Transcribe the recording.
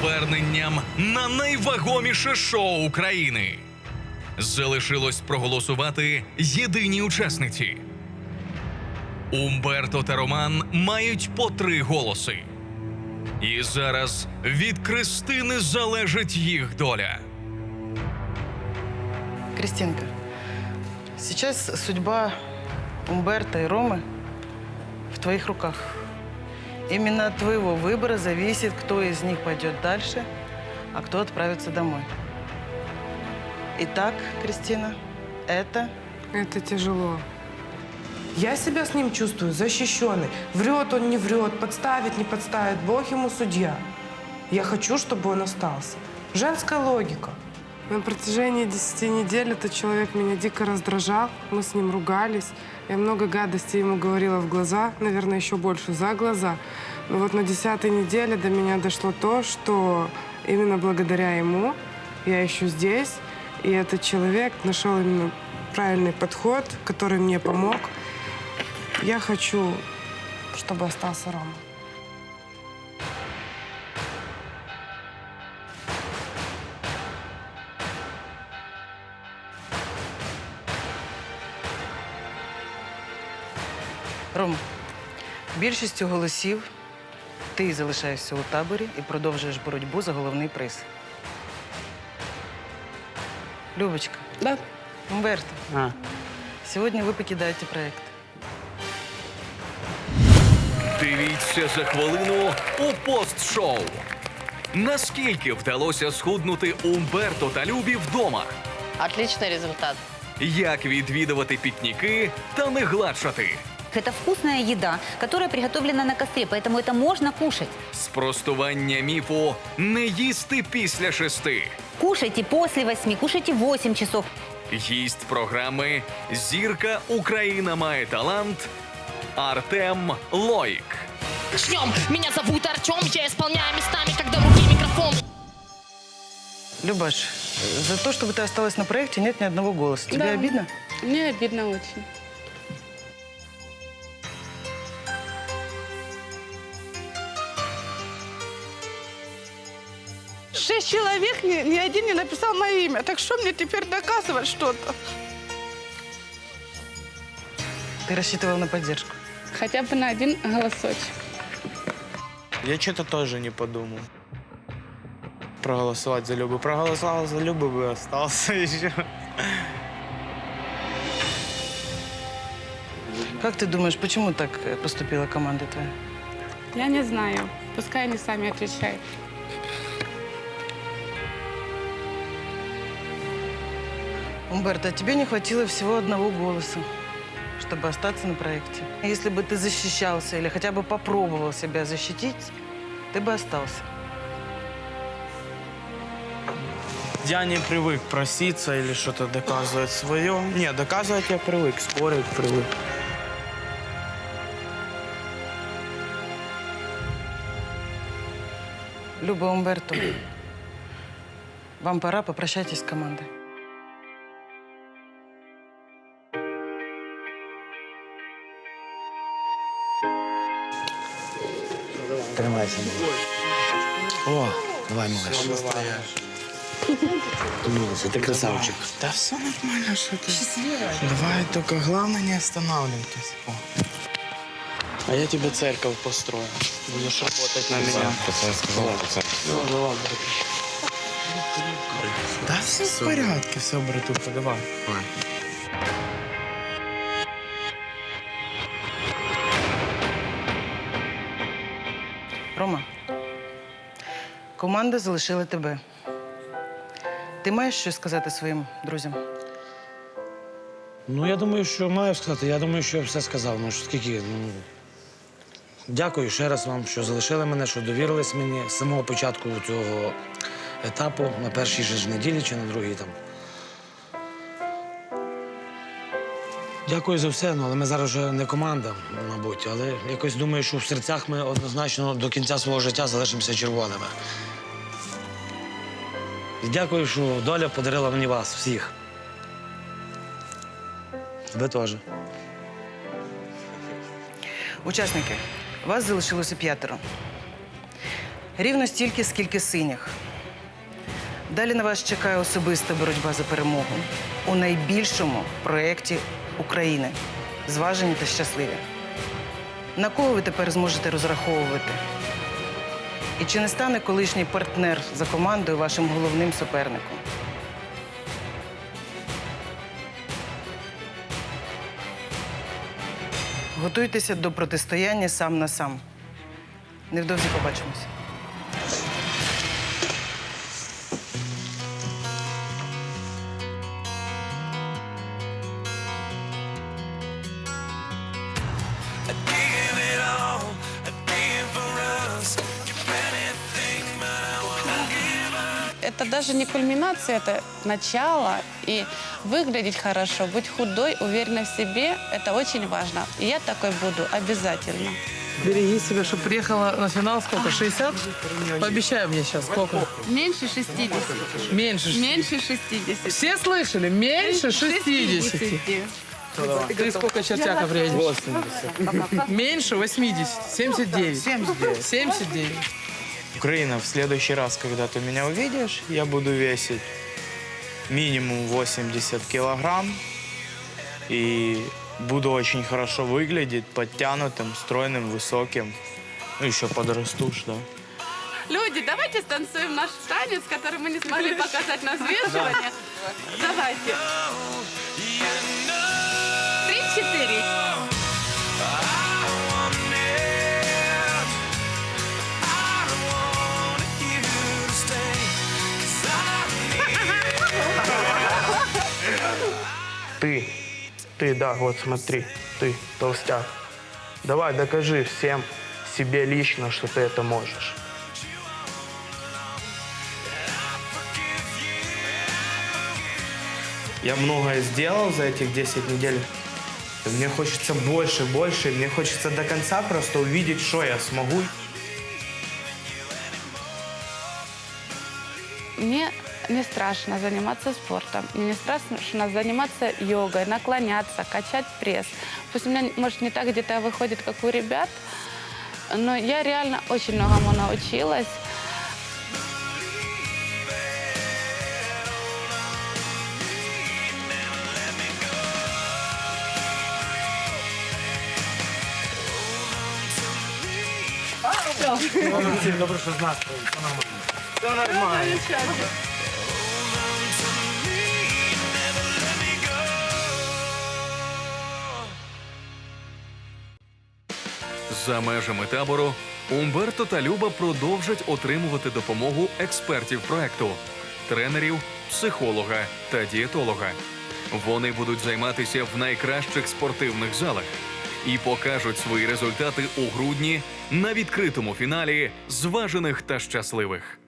поверненням на найвагоміше шоу України. Залишилось проголосувати єдині учасниці. Умберто та Роман мають по три голоси. І зараз від Кристини залежить їх доля. Кристинка, сейчас судьба Умберта и Ромы в твоих руках. Именно от твоего выбора зависит, кто из них пойдет дальше, а кто отправится домой. Итак, Кристина, это Это тяжело. Я себя с ним чувствую защищенной. Врет он, не врет, подставит, не подставит. Бог ему судья. Я хочу, чтобы он остался. Женская логика. На протяжении 10 недель этот человек меня дико раздражал. Мы с ним ругались. Я много гадостей ему говорила в глаза, наверное, еще больше за глаза. Но вот на десятой неделе до меня дошло то, что именно благодаря ему я еще здесь. И этот человек нашел именно правильный подход, который мне помог. Я хочу, чтобы остался Рома. Більшістю голосів ти залишаєшся у таборі і продовжуєш боротьбу за головний приз. Любочка, Да. Умберто, А. сьогодні ви покидаєте проект. Дивіться за хвилину у пост-шоу. Наскільки вдалося схуднути Умберто та Любі вдома? Отличный результат. Як відвідувати пікніки та не гладшати? Это вкусная еда, которая приготовлена на костре, поэтому это можно кушать. Спростування міфу не їсти після шести. Кушайте после восьми, кушайте 8 часов. Гість програми Зірка Україна має талант Артем Лоїк. Начнем. Меня зовут Артем, я исполняю местами, когда в руке микрофон. Любаш, за то, чтобы ты осталась на проекте, нет ни одного голоса. Тебе Да. обидно? Мне обидно очень. Шесть человек, ни, ни один не написал мое имя. Так что мне теперь доказывать что-то? Ты рассчитывал на поддержку. Хотя бы на один голосочек. Я что-то тоже не подумал. Проголосовать за Любу. Проголосовал за Любу, бы остался еще. Как ты думаешь, почему так поступила команда твоя? Я не знаю. Пускай они сами отвечают. Умберто, тебе не хватило всего одного голоса, чтобы остаться на проекте. Если бы ты защищался или хотя бы попробовал себя защитить, ты бы остался. Я не привык проситься или что-то доказывать свое. Не, доказывать я привык, спорить привык. Люба Умберто, вам пора, попрощайтесь с командой. Тримайся. О, давай, малыш. Тулился, ты красавчик. Да все нормально, что ты. Давай, только главное не останавливайтесь. О. А я тебе церковь построю. Будешь работать на меня. Пацан сказал, пацан. Ну, да ладно. Да все в порядке, все, братуха, давай. Рома, команда залишила тебе. Ти маєш щось сказати своїм друзям? Ну, я думаю, що маю сказати. Я думаю, що я все сказав. Ну, скільки. Ну, дякую ще раз вам, що залишили мене, що довірились мені з самого початку цього етапу, на першій же ж неділі чи на другій там. Дякую за все, ну, але ми зараз вже не команда, мабуть. Але якось думаю, що в серцях ми однозначно до кінця свого життя залишимося червоними. І дякую, що доля подарила мені вас всіх. Ви теж. Учасники, вас залишилося п'ятеро. Рівно стільки, скільки синіх. Далі на вас чекає особиста боротьба за перемогу у найбільшому проєкті України. Зважені та щасливі. На кого ви тепер зможете розраховувати? І чи не стане колишній партнер за командою вашим головним суперником? Готуйтеся до протистояння сам на сам. Невдовзі побачимось. Это даже не кульминация, это начало. И выглядеть хорошо, быть худой, уверенной в себе, это очень важно. И я такой буду обязательно. Береги себя, чтобы приехала на финал сколько? 60? Пообещай мне сейчас, сколько? Меньше 60. Меньше. Меньше 60. Все слышали? Меньше 60. Ты сколько чертяка приедешь? 80. Меньше 80. 79. 79. 79. Украина, в следующий раз, когда ты меня увидишь, я буду весить минимум 80 килограмм и буду очень хорошо выглядеть, подтянутым, стройным, высоким. Ну, еще подрастушь, да. Люди, давайте станцуем наш танец, который мы не смогли показать на взвешивание. Давайте. Ты, ты, да, вот смотри, ты, толстяк. Давай, докажи всем себе лично, что ты это можешь. Я многое сделал за этих 10 недель. Мне хочется больше, больше. Мне хочется до конца просто увидеть, что я смогу. Не страшно заниматься спортом, мне не страшно заниматься йогой, наклоняться, качать пресс. Пусть у меня, может, не так где-то выходит, как у ребят, но я реально очень многому научилась. Добре, що з нас. Все нормально. За межами табору Умберто та Люба продовжать отримувати допомогу експертів проекту, тренерів, психолога та дієтолога. Вони будуть займатися в найкращих спортивних залах і покажуть свої результати у грудні на відкритому фіналі зважених та щасливих.